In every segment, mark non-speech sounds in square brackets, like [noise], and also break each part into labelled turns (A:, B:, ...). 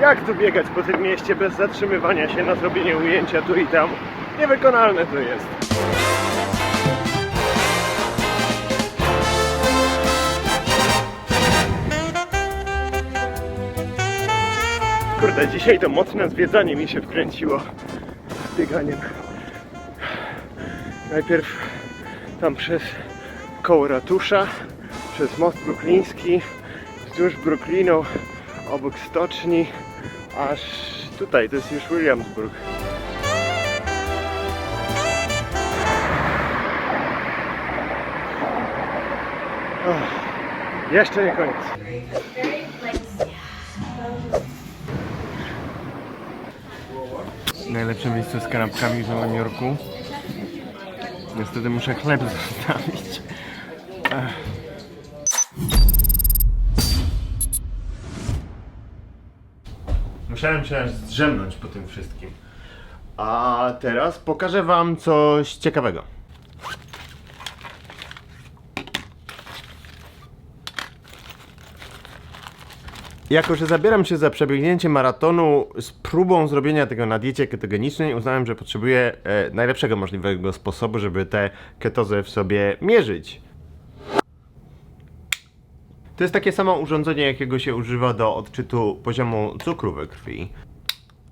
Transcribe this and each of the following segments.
A: Jak tu biegać po tym mieście bez zatrzymywania się na zrobienie ujęcia tu i tam? Niewykonalne to jest. Kurde, dzisiaj to mocne zwiedzanie mi się wkręciło z bieganiem. Najpierw tam przez koło ratusza, przez most brukliński, wzdłuż Brooklynu, obok stoczni, aż tutaj, to jest już Williamsburg. Och, jeszcze nie koniec. Najlepsze miejsce z kanapkami w Nowym Jorku. Niestety muszę chleb [laughs] zostawić. Ech. Musiałem się aż zdrzemnąć po tym wszystkim. A teraz pokażę wam coś ciekawego. Jako, że zabieram się za przebiegnięcie maratonu z próbą zrobienia tego na diecie ketogenicznej, uznałem, że potrzebuję e, najlepszego możliwego sposobu, żeby tę ketozę w sobie mierzyć. To jest takie samo urządzenie, jakiego się używa do odczytu poziomu cukru we krwi.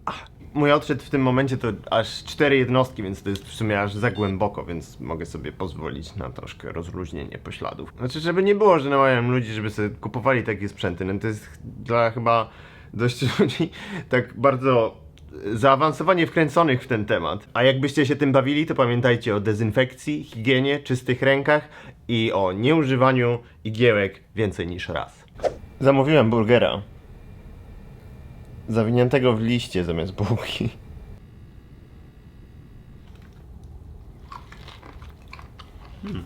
A: Ach, mój odczyt w tym momencie to aż cztery jednostki, więc to jest w sumie aż za głęboko, więc mogę sobie pozwolić na troszkę rozluźnienie pośladów. Znaczy, żeby nie było, że namawiam ludzi, żeby sobie kupowali takie sprzęty. No to jest dla chyba dość [laughs] ludzi tak bardzo zaawansowanie wkręconych w ten temat. A jakbyście się tym bawili, to pamiętajcie o dezynfekcji, higienie, czystych rękach i o nieużywaniu igiełek więcej niż raz. Zamówiłem burgera. Zawiniętego w liście zamiast bułki. Hmm.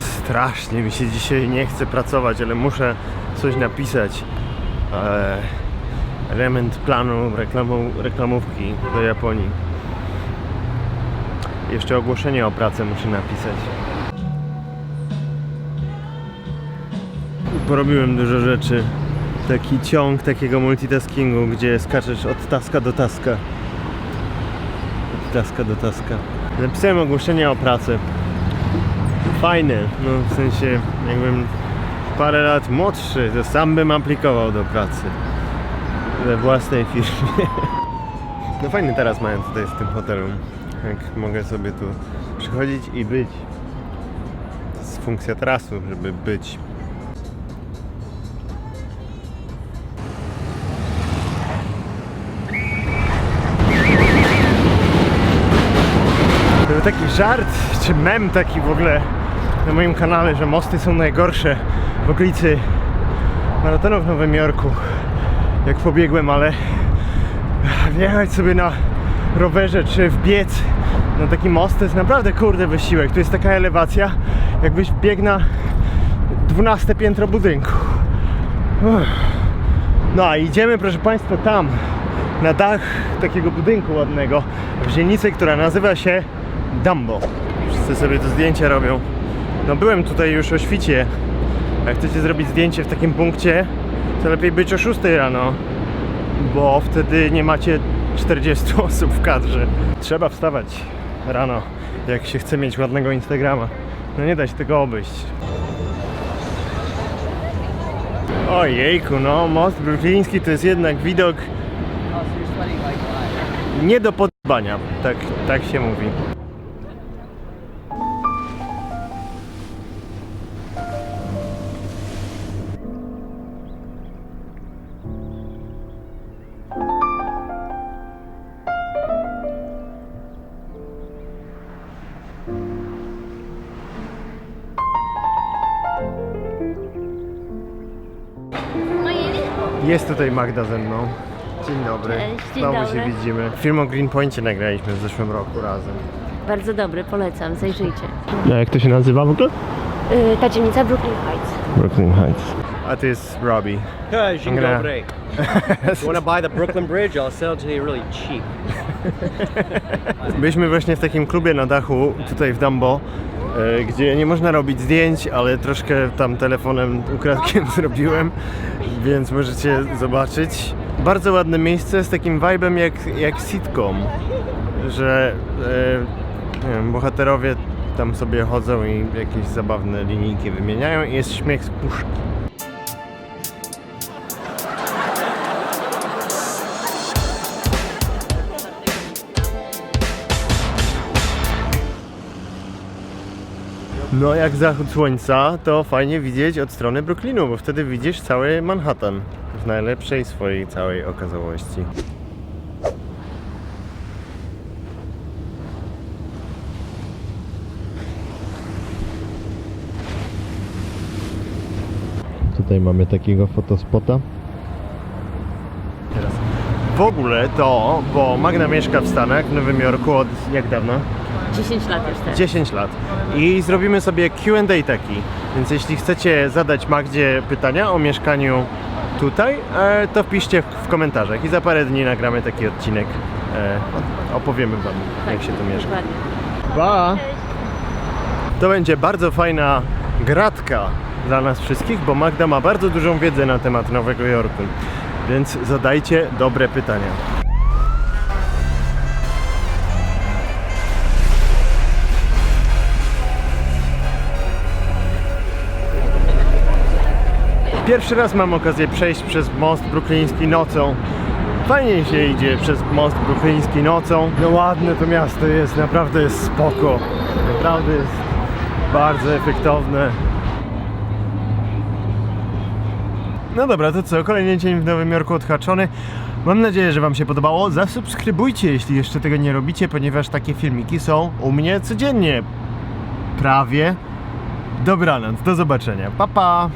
A: Strasznie mi się dzisiaj nie chce pracować, ale muszę coś napisać. Eee, element planu reklamu, reklamówki do Japonii. Jeszcze ogłoszenie o pracę muszę napisać. Porobiłem dużo rzeczy. Taki ciąg takiego multitaskingu, gdzie skaczesz od taska do taska. Od taska do taska. Napisałem ogłoszenie o pracę. Fajne, no w sensie jakbym parę lat młodszy, to sam bym aplikował do pracy we własnej firmie. [laughs] No fajny teraz mają tutaj w tym hotelu. Jak mogę sobie tu przychodzić i być. To jest funkcja tarasu, żeby być. Był taki żart, czy mem taki w ogóle na moim kanale, że mosty są najgorsze w okolicy maratonu w Nowym Jorku jak pobiegłem, ale wjechać sobie na rowerze czy wbiec na taki most to jest naprawdę kurde wysiłek. Tu jest taka elewacja, jakbyś biegł na 12 piętro budynku. No a idziemy, proszę Państwa, tam na dach takiego budynku ładnego w dzielnicy, która nazywa się Dumbo. Wszyscy sobie to zdjęcie robią. No byłem tutaj już o świcie. Jak chcecie zrobić zdjęcie w takim punkcie, to lepiej być o 6 rano, bo wtedy nie macie 40 [laughs] osób w kadrze. Trzeba wstawać rano, jak się chce mieć ładnego Instagrama. No nie da się tego obejść. Ojejku, no most brukliński to jest jednak widok nie do podobania, tak, tak się mówi. Jest tutaj Magda ze mną. Dzień dobry.
B: Cześć, dzień
A: Znowu
B: dobry.
A: się widzimy. Film o Greenpoincie nagraliśmy w zeszłym roku razem.
B: Bardzo dobry, polecam, zajrzyjcie.
A: A jak to się nazywa w ogóle?
B: Yy, ta dzielnica Brooklyn Heights.
A: Brooklyn Heights. A to jest Robbie.
C: Hey, dzień
A: gonna-
C: dobry. [laughs] you want to buy the Brooklyn Bridge? I'll sell it to you really cheap.
A: Byliśmy właśnie w takim klubie na dachu tutaj w Dumbo gdzie nie można robić zdjęć, ale troszkę tam telefonem ukradkiem [laughs] zrobiłem, więc możecie zobaczyć. Bardzo ładne miejsce z takim vibem jak, jak sitcom, że e, wiem, bohaterowie tam sobie chodzą i jakieś zabawne linijki wymieniają i jest śmiech z puszki. No jak zachód słońca to fajnie widzieć od strony Brooklynu, bo wtedy widzisz cały Manhattan w najlepszej swojej całej okazałości. Tutaj mamy takiego fotospota. Teraz. W ogóle to, bo Magna mieszka w Stanach, w Nowym Jorku od jak dawno?
B: 10 lat już teraz.
A: 10 lat. I zrobimy sobie QA taki. Więc jeśli chcecie zadać Magdzie pytania o mieszkaniu tutaj, e, to wpiszcie w, w komentarzach i za parę dni nagramy taki odcinek. E, opowiemy Wam, jak się tu mieszka.
B: Dokładnie.
A: Pa! To będzie bardzo fajna gratka dla nas wszystkich, bo Magda ma bardzo dużą wiedzę na temat Nowego Jorku. Więc zadajcie dobre pytania. Pierwszy raz mam okazję przejść przez most brukliński nocą. Fajnie się idzie przez most brukliński nocą. No ładne to miasto jest, naprawdę jest spoko. Naprawdę jest bardzo efektowne. No dobra, to co? Kolejny dzień w Nowym Jorku odhaczony. Mam nadzieję, że Wam się podobało. Zasubskrybujcie, jeśli jeszcze tego nie robicie, ponieważ takie filmiki są u mnie codziennie. Prawie. Dobranoc, do zobaczenia. Pa, pa!